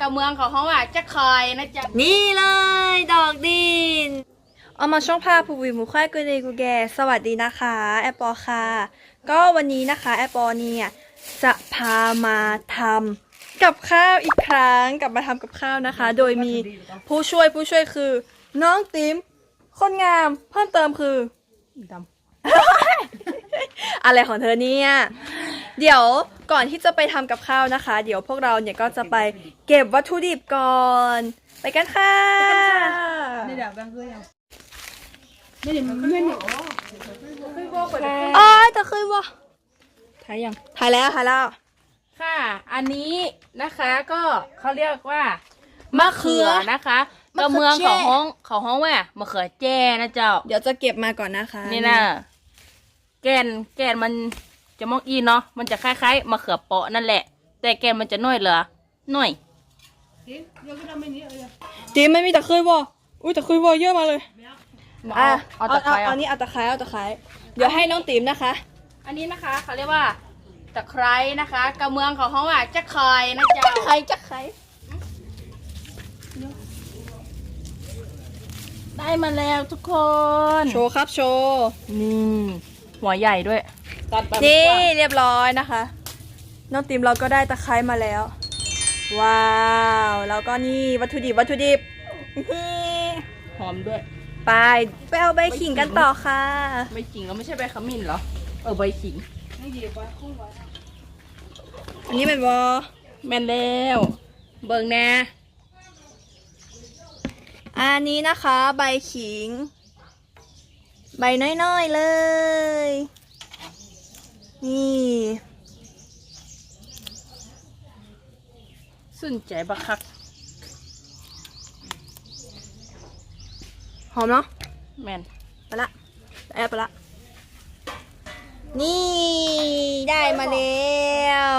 กับเมืองของเขาว่าจะคอยนะจ๊ะ นี่เลย ดอกดิน เอามาช่องภาผู้วิวหมูค่ายกุเดกูแก สวัสดีนะคะ แอปปอค่ะ ก็วันนี้นะคะ แอปปอเนี่ยจะพามาทำกับข้าวอีกครั้งกลับมาทำกับข้าวนะคะ โดยมีผู้ช่วยผู้ช่วยคือ น้องติ๋มคนงามเพิ่มเติมคือดอะไรของเธอเนี่ย เดี๋ยวก่อนที่จะไปทำกับข้าวนะคะ เดี๋ยวพวกเราเนี่ยก็จะไปเก็บวัตถุดิบก่อน ไปกันค่ะนี่เดี๋ยวแบงค์คือยังไม่ได้ไม่ได้อ๋อแต่เคยวะถ่ายยังถ่ายแล้วถ่ายแล้ว ค่ะ อันนี้นะคะก็เขาเรียกว่ามะเขือนะคะมะกับเมืองของห้องของห้องแหวมะเขือแจ้นะเจ้า เดี๋ยวจะเก็บมาก่อนนะคะ นี่นะแกนแกนมัน จะมองอีเนาะมันจะคล้ายๆมะเขือเปาะนั่นแหละ แต่แกนมันจะน้อยเหรอน้อยจีไม่มีตะเคยวะอุ้ยตะเคยวะเยอะมาเลยอะเอาเอาตะไคร้เอาเอาเอานี่เอาตะไคร้เอาตะไคร้เดี๋ยวให้น้องติ๋มนะคะ อันนี้นะคะเขาเรียกว่าตะไคร้นะคะกับเมืองของเขาว่าจะคอยนะเจ้าใครจะใครได้มาแล้วทุกคน โชว์ครับโชว์นี่หัวใหญ่ด้วย ตัดแบบนี่เรียบร้อยนะคะ น้องติ๋มเราก็ได้ตะไคร้มาแล้ว ว้าวแล้วก็นี่วัตถุดิบวัตถุดิบนี่หอมด้วย ไปไปเอาใบขิงกันต่อค่ะใบขิงก็ไม่ใช่ใบขมิ้นเหรอเออใบขิงอันนี้เป็นวอแม่นแล้วเบิ่งแน่อันนี้นะคะ ใบขิง ใบน้อยๆเลย นี่สนใจบักคัก หอมเนาะ แม่นไปละแอบไปละ นี่ ได้มาแล้ว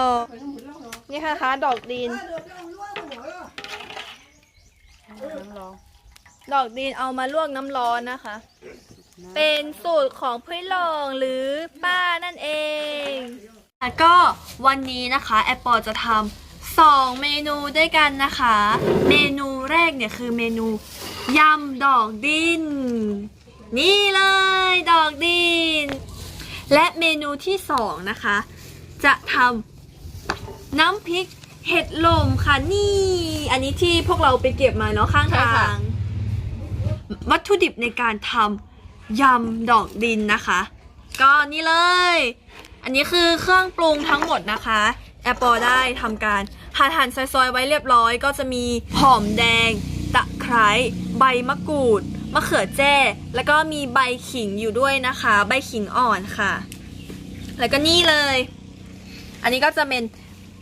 นี่ค่ะคะดอกดิน น้ำลองดอกดินเอามาลวกน้ำร้อนนะคะ เป็นสูตรของพี่หลองหรือป้านั่นเองแล้วก็วันนี้นะคะแอปเปิลจะทำสองเมนูด้วยกันนะคะ เมนูแรกเนี่ยคือเมนูยำดอกดิน นี่เลยดอกดิน และเมนูที่สองนะคะ จะทำน้ำพริกเห็ดลมค่ะนี่ อันนี้ที่พวกเราไปเก็บมาเนาะข้างทาง วัตถุดิบในการทำ ยำดอกดินนะคะ ก็นี่เลย อันนี้คือเครื่องปรุงทั้งหมดนะคะแอปเปิลได้ทำการหั่นหั่นซอยๆไว้เรียบร้อย ก็จะมีหอมแดง ตะไคร้ใบมะกรูดมะเขือแจ้ แล้วก็มีใบขิงอยู่ด้วยนะคะ ใบขิงอ่อนค่ะ แล้วก็นี่เลย อันนี้ก็จะเป็น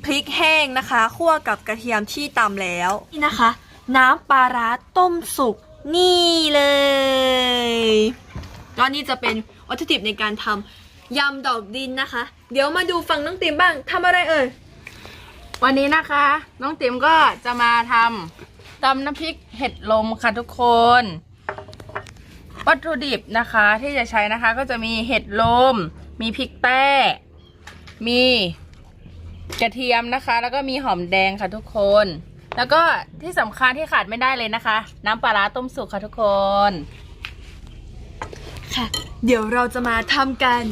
พริกแห้งนะคะคั่วกับกระเทียมที่ตำแล้วนี่นะคะ น้ำปลาร้าต้มสุกนี่เลย ก็นี่จะเป็นวัตถุดิบในการทำยำดอกดินนะคะ เดี๋ยวมาดูฝั่งน้องติ๋มบ้างทำอะไรเอ่ยวันนี้นะคะ น้องติ๋มก็จะมาทำตำน้ำพริกเห็ดลมค่ะทุกคน วัตถุดิบนะคะที่จะใช้นะคะ ก็จะมีเห็ดลม มีพริกแต้มีกระเทียมนะคะ แล้วก็มีหอมแดงค่ะทุกคน แล้วก็ที่สำคัญที่ขาดไม่ได้เลยนะคะ น้ำปลาร้าต้มสุกค่ะทุกคน ค่ะ เดี๋ยวเราจะมาทำกัน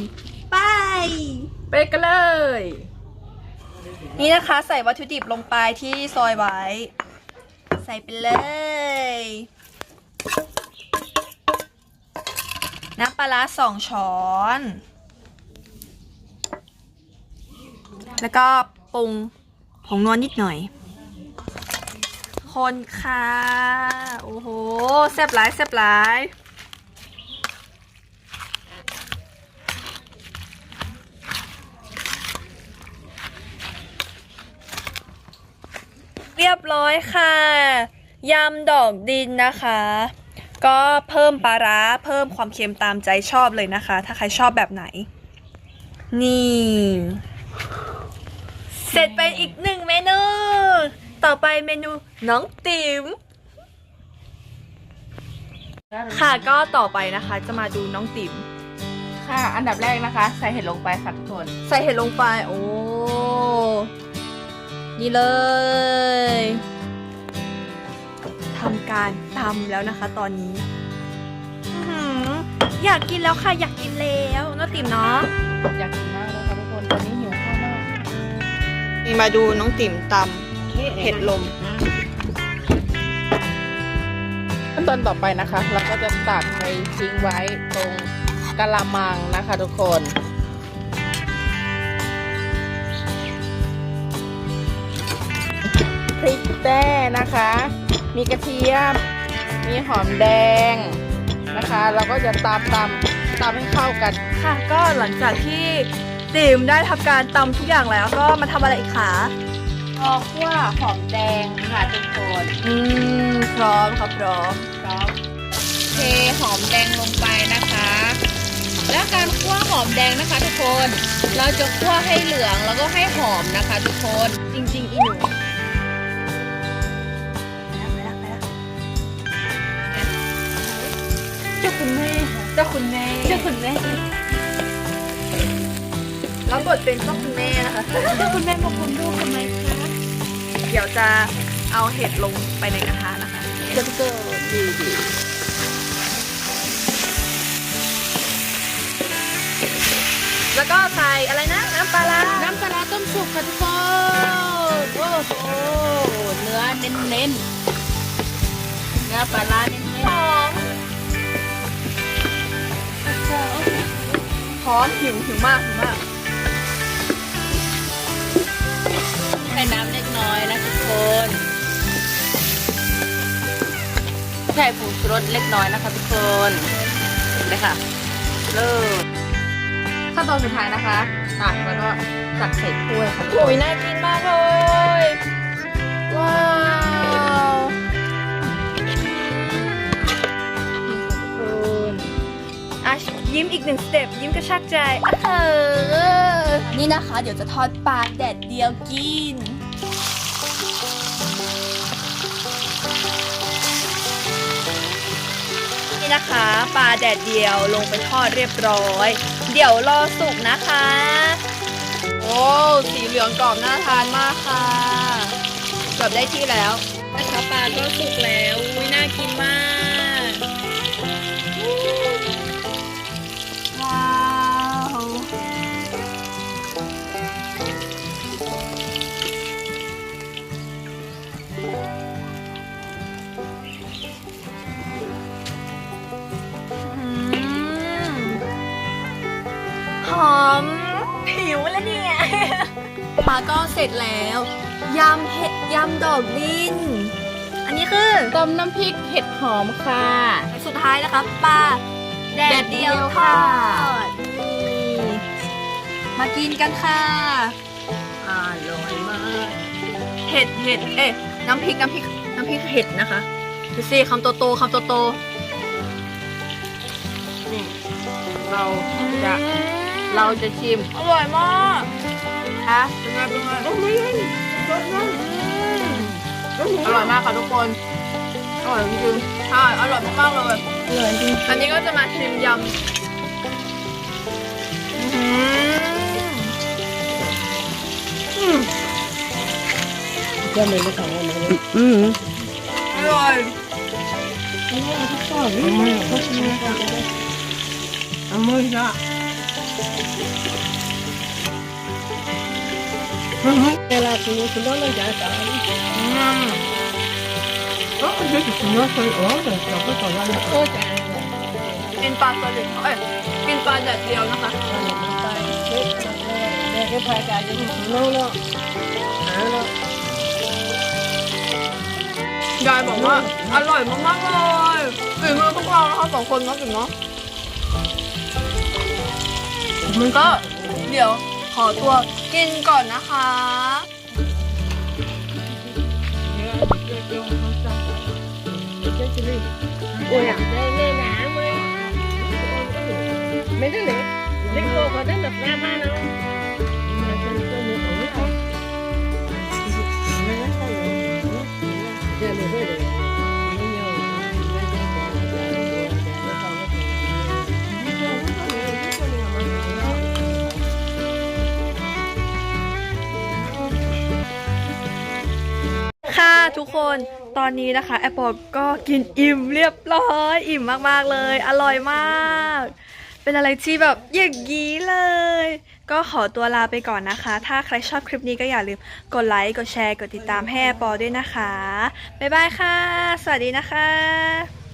ไปไปกันเลย นี่นะคะใส่วัตถุดิบลงไปที่ซอยไว้ ใส่ไปเลย น้ำปลาร้าสองช้อน แล้วก็ปรุงผงนวลนิดหน่อยคนค่ะ โอ้โหแซ่บหลายแซ่บหลาย รียบร้อยค่ะยำดอกดินนะคะ ก็เพิ่มปลาร้าเพิ่มความเค็มตามใจชอบเลยนะคะ ถ้าใครชอบแบบไหน นี่ เสร็จไปอีกหนึ่งเมนู ต่อไปเมนูน้องติ๋มค่ะก็ต่อไปนะคะจะมาดูน้องติ๋มค่ะ อันดับแรกนะคะ ใส่เห็ดลงไปค่ะทุกคน ใส่เห็ดลงไป โอ้ นี่เลยการตำแล้วนะคะ ตอนนี้อื้อหืออยากกินแล้วค่ะ อยากกินแล้วน้าติ๋มเนาะอยากกินมากเลยค่ะทุกคนตอนนี้หิวข้าวมากนี่มาดูน้องติ๋มตำเห็ดลมขั้นตอนต่อไปนะคะ เราก็จะตักไปทิ้งไว้ตรงกะละมังนะคะ ทุกคน พริกแต้นะคะ มีกระเทียม มีหอมแดงนะคะ เราก็จะตำตำตำให้เข้ากัน ค่ะ ก็หลังจากที่ติ๋มได้ทำการตำทุกอย่างแล้วก็มาทำอะไรอีกคะพอคั่วหอมแดงค่ะทุกคนอืมพร้อมค่ะพร้อมครับเทหอมแดงลงไปนะคะ แล้วการคั่วหอมแดงนะคะทุกคน เราจะคั่วให้เหลืองแล้วก็ให้หอมนะคะทุกคน จริงๆอีหนู จ้าคุณแม่เจ้าคุณแม่เจ้าคุณแม่แล้วบทเป็นเจ้าคุณแม่นะคะเจ้าคุณแม่มาคุณลูกทำไมคะเดี๋ยวจะเอาเห็ดลงไปในกระทะนะคะจะเกิดดีดีแล้วก็ใส่อะไรนะ น้ำปลาร้าน้ำปลาร้าต้มสุกค่ะทุกคนโอ้โหเนื้อเน้นเน้นๆเนื้อปลาร้าเน้น หอมหิวหิวมากหิวมากใส่น้ำเล็กน้อยนะทุกคนใส่ผงชูรสเล็กน้อยนะคะทุกคนเลยค่ะเริ่มขั้นตอนสุดท้ายนะคะตักแล้วก็ตักใส่ถ้วยค่ะทุกโอ้คนยน่ากินมากเลยว้าว ยิ้มอีกหนึ่งสเต็ปยิ้มกระชากใจเออนี่นะคะ เดี๋ยวจะทอดปลาแดดเดียวกินนี่นะคะปลาแดดเดียวลงไปทอดเรียบร้อย เดี๋ยวรอสุกนะคะ โอ้สีเหลืองกรอบน่าทานมากค่ะเกือบได้ที่แล้วนะคะปลาก็สุกแล้วอุ้ยน่ากินมาก ก็เสร็จแล้วยำเห็ดยำดอกดิน อันนี้คือต้มน้ำพริกเห็ดหอมค่ะ สุดท้ายนะคะปลาแดดเดียวทอดนี่มากินกันค่ะอร่อยมากเห็ดเห็ดเอ๊ะน้ำพริกน้ำพริกน้ำพริกเห็ดนะคะดูสิคำโตๆคำโตนี่เราๆจะอืมเราจะชิม อร่อยมาก อร่อยมากค่ะทุกคน อร่อยจริงใช่อร่อยมากๆเลยๆอร่อยจริงอันนี้ก็จะมาชิมยำอืมก็เลยไม่ทำอะไรเลยอืมอร่อยอร่อยจ้ะ Ela conosco não já tá. อืม Oh, gente, se não foi onda, só foi falar na coisa. กินปลาสลิดเอ้ยกินปลาแดดเดียวนะคะ Olha, não tá. É que vai dar, gente. Não, não. Ah, não. ยายบอกว่าอร่อยมากๆเลยฝีมือพวกเรานะคะสองคนเนาะถึงเนาะมันก็เดี๋ยวขอตัวกินก่อนนะคะ Ôi à, đây nghe nã mới. Mấy đứa này, đi cô có đến được ra ba đâu. Mà tôi tôi mới ổn đâu. Nó rất là ổn. Giờ mình hơi được. Nó nhiều. Nó cho bỏ là giờ nó đùa, giờ nó còn nó thì- Nó cho nó có nhiều, nó cho nhiều mà nhiều đó. ค่ะ ทุกคน ตอนนี้นะคะแอปเปิลก็กินอิ่มเรียบร้อย อิ่มมากๆเลย อร่อยมาก เป็นอะไรที่แบบอย่างนี้เลย ก็ขอตัวลาไปก่อนนะคะ ถ้าใครชอบคลิปนี้ก็อย่าลืมกดไลค์ กดแชร์ กดติดตามให้แอปเปิลด้วยนะคะ บ๊ายบายค่ะ สวัสดีนะคะ